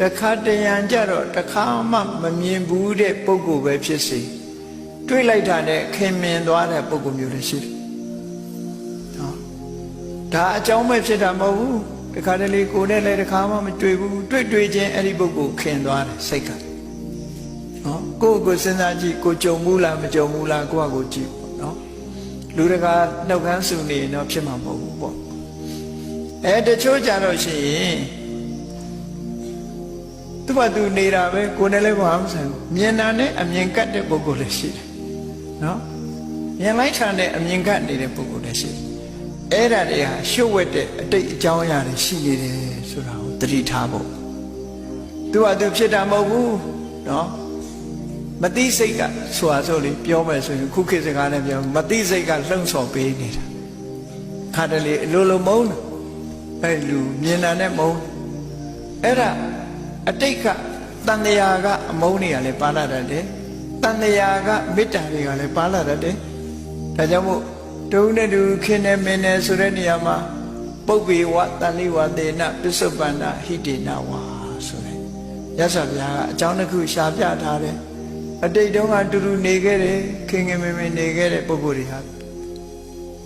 တခါတရံကြတော့တခါမှမမြင်ဘူးတဲ့ပုံကိုယ်ပဲဖြစ်စေတွေ့လိုက်တာနဲ့ခင်မင်သွားတဲ့ပုံကိုယ်မျိုးလည်းရှိတယ်ဟောဒါအကြောင်းပဲဖြစ်တာမဟုတ်ဘူးတခါတလေကိုယ်နဲ့လည်းတခါမှမတွေ့ဘူးတွေ့တွေ့ချင်းအဲ့ဒီပုံကိုယ်ခင်သွားတယ်စိတ်ကနော်ကိုယ့်ကိုယ်စဉ်းစားကြည့်ကိုကြုံဘူးလားမကြုံဘူးလားကိုယ့်ဟာကိုယ်ကြည့်ပေါ့နော်လူတကာနှုတ်ခမ်းစုနေရင်တော့ဖြစ်မှာမဟုတ်ဘူးပေါ့အဲတချို့ကြတော့ရှိရင်သူ့ ဘာသူနေတာပဲကိုယ်နဲ့လည်းဘာမှမဆိုင်ဘူးမြင်တာနဲ့အမြင်ကတ်တဲ့ပုဂ္ဂိုလ်လည်းရှိတယ်နော်မြင်လိုက်တာနဲ့အမြင်ကတ်နေတဲ့ပုဂ္ဂိုလ်လည်းရှိတယ်အဲ့ဒါတွေဟာရှုပ်ဝက်တဲ့အတိတ်အကြောင်းအရာတွေရှိနေတယ်ဆိုတာကိုသတိထားဖို့သူကသူဖြစ်တာမဟုတ်ဘူးနော်မတိစိတ်ကဆိုတာဆိုလေပြောမယ်ဆိုရင်ခုခေတ်စကားနဲ့ပြောမတိစိတ်ကလှုံ့ဆော်ပေးနေတာခါတလေအလိုလိုမုန်းတယ်အဲ့လူမြင်တာနဲ့မုန်းအဲ့ဒါ အတိတ်ကတန်တရာကအမုန်းတွေကလည်းပါလာတတ်တယ်တန်တရာကမေတ္တာတွေကလည်းပါလာတတ်တယ်ဒါကြောင့်မို့တုံးနဲ့တူခင်းနေမင်းနဲ့ဆိုတဲ့နေရာမှာပုပ္ပေဝတန်လိဝတေနပစ္စုပန္နဟိတေနဝါဆိုတဲ့ရသော်ဘုရားကအကြောင်းတစ်ခုရှာပြထားတယ်အတိတ်တုန်းကတူတူနေခဲ့တယ်ခင်ခင်မင်မင်နေခဲ့တဲ့ပုဂ္ဂိုလ်တွေဟာ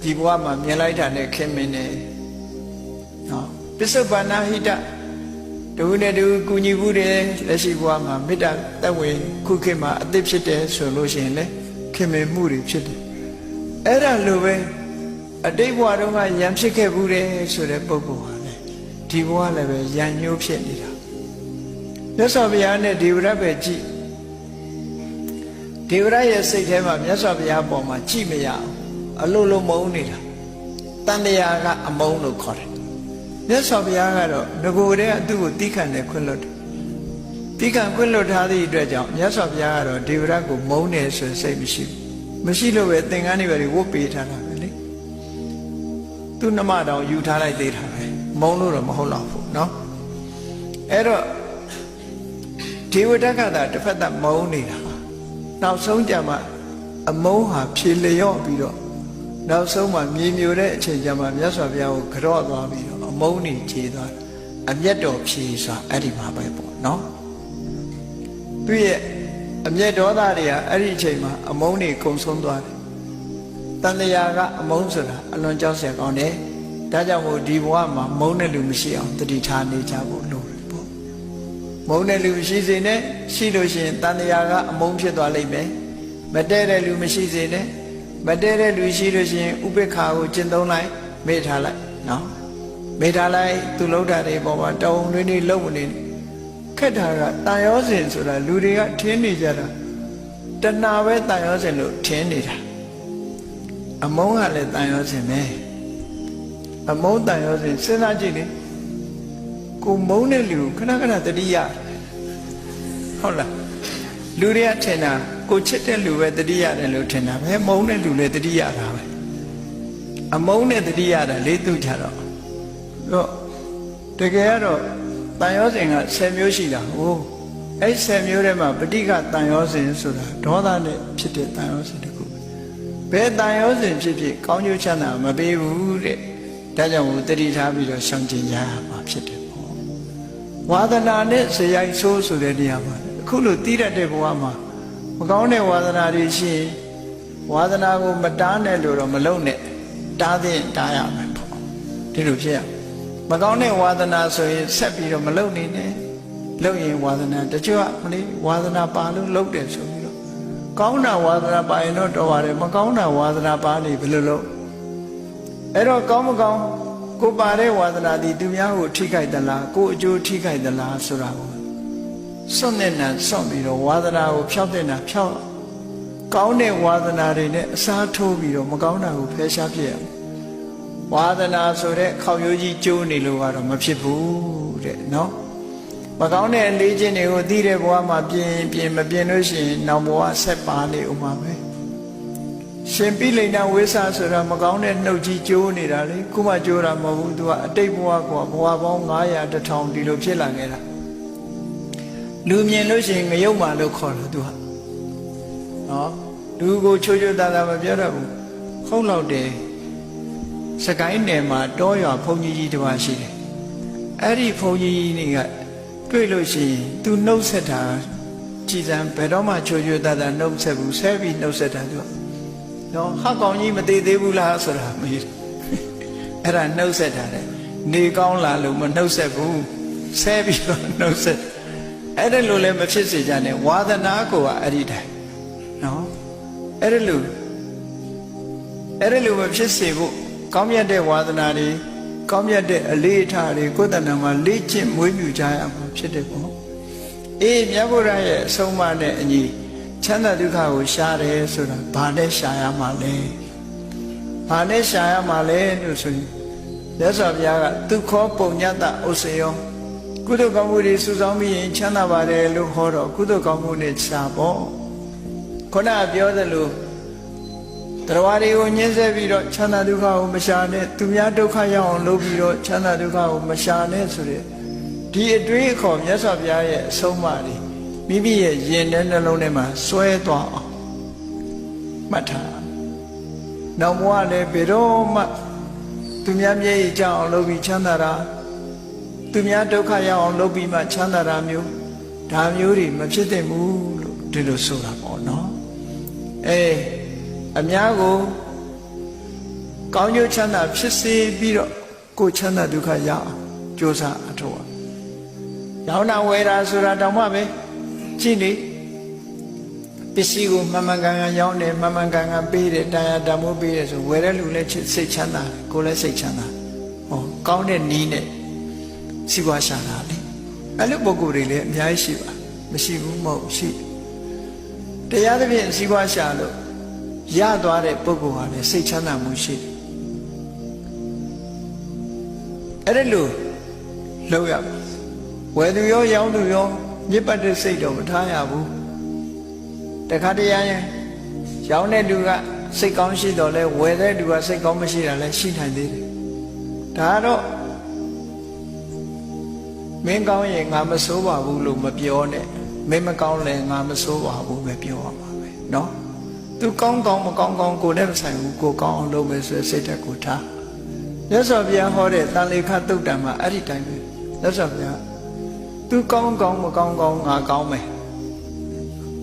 ဒီဘဝမှာမြင်လိုက်တာနဲ့ခင်မင်နေနော်ပစ္စုပန္နဟိတ တူနဲ့တူကုညီဘူးတယ်လက်ရှိဘဝမှာမေတ္တာတက်ဝင်ခုခေတ်မှာအသစ်ဖြစ်တယ်ဆိုလို့ရှိရင်လေခင်မင်မှုတွေဖြစ်တယ်အဲ့ဒါလိုပဲအတိတ်ဘဝတုန်းကယံဖြစ်ခဲ့ဘူးတယ်ဆိုတဲ့ပုဂ္ဂိုလ်ဟာလေဒီဘဝလည်းပဲယံညှိုးဖြစ်နေတာမြတ်စွာဘုရားနဲ့ဒေဝရပဲကြည့်ဒေဝရရဲ့စိတ်ထဲမှာမြတ်စွာဘုရားပေါ်မှာကြည့်မရအောင်အလိုလိုမုန်းနေတာတန်တရာကအမုန်းလို့ခေါ်တယ် မြတ်စွာဘုရားကတော့ငကိုယ်တည်းကသူ့ကိုတီးခံတယ်ခွင့်လွတ်တယ်တီးခံခွင့်လွတ်ထားသည့်အတွက်ကြောင့်မြတ်စွာဘုရားကတော့ဒေဝရကိုမုန်းတယ်ဆိုစိတ်မရှိဘူးမရှိလို့ပဲသင်္ကန်းတွေပဲဝတ်ပေးထားတာပဲလေသူ့နှမတောင်ယူထားလိုက်သေးတာပဲမုန်းလို့တော့မဟုတ်တော့ဘူးเนาะအဲ့တော့ဒေဝတကသာတစ်ဖက်သက်မုန်းနေတာပါနောက်ဆုံးကြမှာအမုန်းဟာဖြေလျော့ပြီးတော့နောက်ဆုံးမှာမြေမြူတဲ့အချိန်ကျမှမြတ်စွာဘုရားကိုကြော့သွားပြီးတော့အ မုန်းနေခြေသွားတယ်အမျက်တော်ဖြေစွာအဲ့ဒီမှာပဲပေါ့နော်သူရဲ့အမျက်ဒေါသတွေကအဲ့ဒီအချိန်မှာအမုန်းတွေကုံဆုံးသွားတယ်တန်လျာကအမုန်းဆိုတာအလွန်ကြောက်စရာကောင်းတယ်ဒါကြောင့်မို့ဒီဘဝမှာမုန်းတဲ့လူမရှိအောင်တတိထားနေကြဖို့လိုတယ်ပေါ့မုန်းတဲ့လူရှိစေနဲ့ရှိလို့ရှိရင်တန်လျာကအမုန်းဖြစ်သွားလိမ့်မယ်မတည့်တဲ့လူမရှိစေနဲ့မတည့်တဲ့လူရှိလို့ရှိရင်ဥပိ္ပခာကိုကျင့်သုံးလိုက်မေ့ထားလိုက်နော် မေ့ထားလိုက်သူလှုပ်တာတွေပေါ်မှာတောင်းတွင်းတွေလှုပ်မနေနဲ့ခက်တာကတန်ရောစင်ဆိုတာလူတွေကထင်းနေကြတာတဏှာပဲတန်ရောစင်လို့ထင်းနေတာအမုန်းကလည်းတန်ရောစင်ပဲအမုန်းတန်ရောစင်စဉ်းစားကြည့်လေကိုမုန်းတဲ့လူခဏခဏတတိယဟုတ်လားလူတွေကထင်တာကိုချစ်တဲ့လူပဲတတိရတယ်လို့ထင်တာပဲမုန်းတဲ့လူလည်းတတိယတာပဲအမုန်းနဲ့တတိယတာလေးသူကြတော့ တော့တကယ်ကတော့တန်ရောစင်က10မျိုးရှိတာဟိုအဲ့10မျိုးထဲမှာပဋိကတန်ရောစင်ဆိုတာဒေါသနဲ့ဖြစ်တဲ့တန်ရောစင်တခုဘယ်တန်ရောစင်ဖြစ်ဖြစ်ကောင်းကျိုးချမ်းသာမပေးဘူးတဲ့ဒါကြောင့်မို့တတိထားပြီးတော့ရှောင်ကျင်ရမှာဖြစ်တယ်ပေါ့ဝါဒနာနဲ့ဇယိုက်ဆိုးဆိုတဲ့နေရာမှာအခုလိုတီးတတ်တဲ့ဘဝမှာမကောင်းတဲ့ဝါဒနာတွေရှိရင်ဝါဒနာကိုမတားနဲ့လို့တော့မလုပ်နဲ့တားတဲ့တားရမယ်ပေါ့ဒီလိုဖြစ်ရမ ကောင်းတဲ့ဝါဒနာဆိုရင်ဆက်ပြီးတော့မလုပ်နေနဲ့လုပ်ရင်ဝါဒနာတချို့ကမလေးဝါဒနာပါလို့လုပ်တယ်ဆိုပြီးတော့ကောင်းတာဝါဒနာပါရင်တော့တော်ပါတယ်မကောင်းတာဝါဒနာပါနေဘယ်လိုလုပ်အဲ့တော့ကောင်းမကောင်းကိုပါတဲ့ဝါဒနာဒီသူများကိုထိခိုက်သလားကိုအကျိုးထိခိုက်သလားဆိုတာကိုစွန့်တဲ့နာစွန့်ပြီးတော့ဝါဒနာကိုဖျောက်တဲ့နာဖျောက်ကောင်းတဲ့ဝါဒနာတွေနဲ့အစားထိုးပြီးတော့မကောင်းတာကိုဖယ်ရှားပြရမယ် ဝါဒနာဆိုတဲ့ခေါက်ရိုးကြီးကျိုးနေလို့ကတော့မဖြစ်ဘူးတဲ့နော်မကောင်းတဲ့အလေးချင်းတွေကိုသိတဲ့ဘဝမှာပြင်ပြင်မပြင်လို့ရှိရင်နောက်ဘဝဆက်ပါနေဦးမှာပဲရှင်ပိလိန်နာဝိစာဆိုတာမကောင်းတဲ့နှုတ်ကြီးကျိုးနေတာလေခုမှကျိုးတာမဟုတ်ဘူးသူကအတိတ်ဘဝကဘဝပေါင်း900 1000ဒီလိုဖြစ်လာခဲ့တာလူမြင်လို့ရှိရင်ငရုတ်မှလို့ခေါ်တာသူဟာနော်လူကိုချိုးချိုးသားသားမပြောတတ်ဘူးဟုတ်တော့တယ် စကိုင်းနယ်မှာတောရွာဘုန်းကြီးကြီးတစ်ပါးရှိတယ်အဲ့ဒီဘုန်းကြီးကြီးကတွေ့လို့ရှိရင် तू နှုတ်ဆက်တာကြည်စံဘယ်တော့မှချိုချိုတတ်တာနှုတ်ဆက်ဘူးဆဲပြီးနှုတ်ဆက်တာသူကနော်ဟာကောင်ကြီးမသေးသေးဘူးလားဆိုတာမေးတယ်အဲ့ဒါနှုတ်ဆက်တာလေနေကောင်းလာလို့မနှုတ်ဆက်ဘူးဆဲပြီးတော့နှုတ်ဆက်အဲ့ဒါလိုလည်းမဖြစ်စေကြနဲ့ဝါသနာကိုကအဲ့ဒီတိုင်းနော်အဲ့ဒါလိုအဲ့ဒါလိုမဖြစ်စေဖို့ ကောင်းမြတ်တဲ့ဝါသနာတွေကောင်းမြတ်တဲ့အလေးအထားတွေကိုယ်တဏ္ဍာမှာလေ့ကျင့်မွေးမြူကြရမှာဖြစ်တယ်ပေါ့အေးမြတ်ဗုဒ္ဓရဲ့အဆုံးအမနဲ့အညီချမ်းသာဒုက္ခကိုရှားတယ်ဆိုတာဘာနဲ့ရှားရမှာလဲဘာနဲ့ရှားရမှာလဲလို့ဆိုရင်မြတ်စွာဘုရားကဒုက္ခပုံညတဥစ္စယောကုသိုလ်ကောင်းမှုတွေစုဆောင်းပြီးရင်ချမ်းသာပါတယ်လို့ဟောတော့ကုသိုလ်ကောင်းမှုနဲ့ရှားပေါ့ခုနကပြောသလို တရားတွေကိုညှင်းဆဲပြီးတော့ချမ်းသာဒုက္ခကိုမရှာနဲ့သူများဒုက္ခရောက်အောင်လုပ်ပြီးတော့ချမ်းသာဒုက္ခကိုမရှာနဲ့ဆိုတဲ့ဒီအတွေးအခေါ်မြတ်စွာဘုရားရဲ့အဆုံးအမတွေမိမိရဲ့ယင်တဲ့နှလုံးထဲမှာစွဲသွားအောင်မှတ်ထားနောက်ဘဝလည်းဘယ်တော့မှသူများမျက်ရည်ကျအောင်လုပ်ပြီးချမ်းသာတာသူများဒုက္ခရောက်အောင်လုပ်ပြီးမှချမ်းသာတာမျိုးဒါမျိုးတွေမဖြစ်သင့်ဘူးလို့ဒီလိုဆိုတာပေါ့နော်အေး အများကိုကောင်းကျိုးချမ်းသာဖြစ်စေပြီးတော့ကိုယ်ချမ်းသာဒုက္ခရအောင်ကြိုးစားအထောက်အရောင်းတာဝယ်တာဆိုတာတောင်မှပဲကြည့်နေပစ္စည်းကိုမှန်မှန်ကန်ကန်ရောင်းတယ်မှန်မှန်ကန်ကန်ပေးတယ်တရားတမိုးပေးတယ်ဆိုဝယ်တဲ့လူလည်းစိတ်ချမ်းသာကိုယ်လည်းစိတ်ချမ်းသာဟောကောင်းတဲ့နီးနဲ့စီးပွားရှာတာလေအဲ့လိုပုံကိုယ်တွေလည်းအများကြီးရှိပါမရှိဘူးမဟုတ်ရှိတရားသဖြင့်စီးပွားရှာလို့ ရသွားတဲ့ပုဂ္ဂိုလ်ဟာလည်းစိတ်ချမ်းသာမှုရှိတယ်အဲ့ဒါလို့လောက်ရပါဝယ်သူရောရောင်းသူရောမြစ်ပတ်တဲ့စိတ်တော့မထားရဘူးတခါတည်းရရင်ရောင်းတဲ့လူကစိတ်ကောင်းရှိတော့လဲဝယ်တဲ့လူကစိတ်ကောင်းမရှိတာလဲရှိနိုင်သေးတယ်ဒါကတော့မင်းကောင်းရင်ငါမစိုးပါဘူးလို့မပြောနဲ့မင်းမကောင်းလဲငါမစိုးပါဘူးပဲပြောရမှာပဲเนาะ သူကောင်းကောင်းမကောင်းကောင်းကိုလည်းမဆိုင်ဘူးကိုကောင်းအောင်လုပ်မယ်ဆိုစိတ်ဓာတ်ကိုထားမြတ်စွာဘုရားဟောတဲ့တန်လေခတုတ်တံမှာအဲ့ဒီတိုင်းပဲမြတ်စွာဘုရားသူကောင်းကောင်းမကောင်းကောင်းငါကောင်းမယ်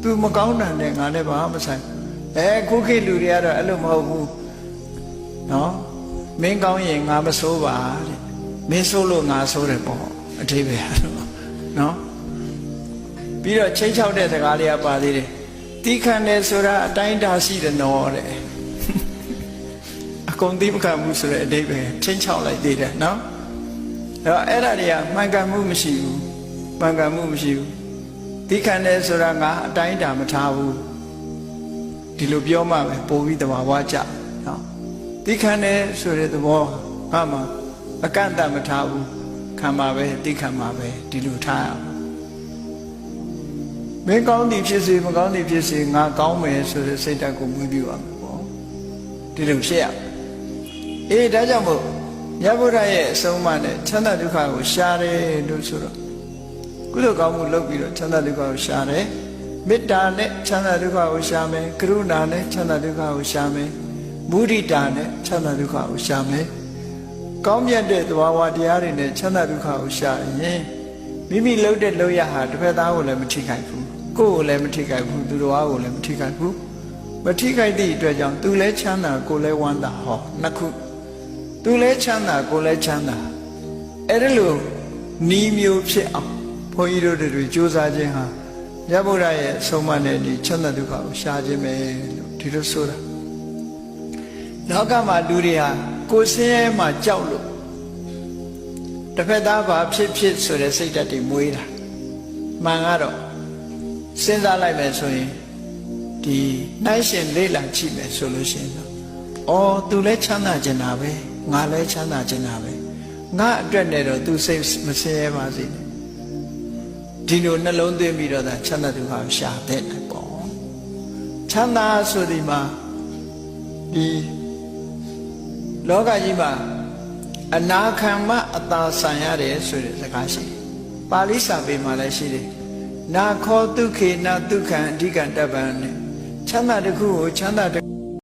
သူမကောင်းတာနဲ့ငါလည်းဘာမှမဆိုင်အဲခုခေတ်လူတွေကတော့အဲ့လိုမဟုတ်ဘူးနော်မင်းကောင်းရင်ငါမဆိုးပါတဲ့မင်းဆိုးလို့ငါဆိုးတယ်ပေါ့အထိပ္ပယ်နော်ပြီးတော့ချိန်ချောက်တဲ့စကားလေးကပါသေးတယ် တီးခံတယ်ဆိုတာအတိုင်းတာရှိတယ်နော်တဲ့အကုန်သိမခံမှုဆိုတဲ့အဓိပ္ပာယ်ချိန်ချောက်လိုက်သေးတယ်နော်အဲ့တော့အဲ့ဒါတွေကမှန်ကန်မှုမရှိဘူးမှန်ကန်မှုမရှိဘူးတီးခံတယ်ဆိုတာငါအတိုင်းတာမထားဘူးဒီလိုပြောမှပဲပို့ပြီးတဘာဝကြနော်တီးခံတယ်ဆိုတဲ့သဘောငါမှအကန့်အသတ်မထားဘူးခံပါပဲတီးခံပါပဲဒီလိုထားရအောင် မင်းကောင်းသည်ဖြစ်စေမကောင်းသည်ဖြစ်စေငါကောင်းမယ်ဆိုတဲ့စိတ်ဓာတ်ကိုမွေးပြီးပါမယ်ပေါ့ဒီလိုဖြစ်ရအေးဒါကြောင့်မို့မြတ်ဗုဒ္ဓရဲ့အဆုံးအမနဲ့ချမ်းသာဒုက္ခကိုရှားတယ်လို့ဆိုတော့ကုသိုလ်ကောင်းမှုလုပ်ပြီးတော့ချမ်းသာဒုက္ခကိုရှားတယ်မေတ္တာနဲ့ချမ်းသာဒုက္ခကိုရှားမယ်ကရုဏာနဲ့ချမ်းသာဒုက္ခကိုရှားမယ်မုဒိတာနဲ့ချမ်းသာဒုက္ခကိုရှားမယ်ကောင်းမြတ်တဲ့သဘာဝတရားတွေနဲ့ချမ်းသာဒုက္ခကိုရှားရင်မိမိလှုပ်တဲ့လှုပ်ရဟာတစ်ဖက်သားကိုလည်းမထိခိုက်ဘူး ကိုယ်ကိုလည်းမထိခိုက်ဘူးသူတော်ဘာကိုလည်းမထိခိုက်ဘူးမထိခိုက်သည့်အတွက်ကြောင့်သူလည်းချမ်းသာကိုယ်လည်းဝမ်းသာဟောနှစ်ခုသူလည်းချမ်းသာကိုယ်လည်းချမ်းသာအဲ့ဒါလို့နီးမျိုးဖြစ်အောင်ဘုန်းကြီးတို့တွေကြိုးစားခြင်းဟာမြတ်ဗုဒ္ဓရဲ့ဆုံးမနဲ့ဒီချမ်းသာဒုက္ခကိုရှားခြင်းပဲလို့ဒီလိုဆိုတာလောကမှာလူတွေဟာကိုယ်ဆင်းရဲမှကြောက်လို့တစ်ဖက်သားဘာဖြစ်ဖြစ်ဆိုတဲ့စိတ်ဓာတ်တွေမွေးတာမှန်ကတော့ စဉ်းစားလိုက်မယ်ဆိုရင်ဒီနိုင်ရှင်လေးလံချိမယ်ဆိုလို့ရှိရင်တော့အော်သူလည်းချမ်းသာကျင်တာပဲငါလည်းချမ်းသာကျင်တာပဲငါအတွက်နဲ့တော့သူစိတ်မဆင်းရဲပါစေနဲ့ဒီလိုနှလုံးသွင်းပြီးတော့သာချမ်းသာသူဟာရှာတဲ့ပေါ့ချမ်းသာဆိုဒီမှာဒီလောကကြီးမှာအနာခံမအသာဆံရတယ်ဆိုတဲ့စကားရှိတယ်ပါဠိစာပေမှာလည်းရှိတယ် နာခောဒုက္ခေနဒုက္ခံအဓိကတပ္ပံနဲ့ချမ်းသာတစ်ခုကိုချမ်းသာတစ်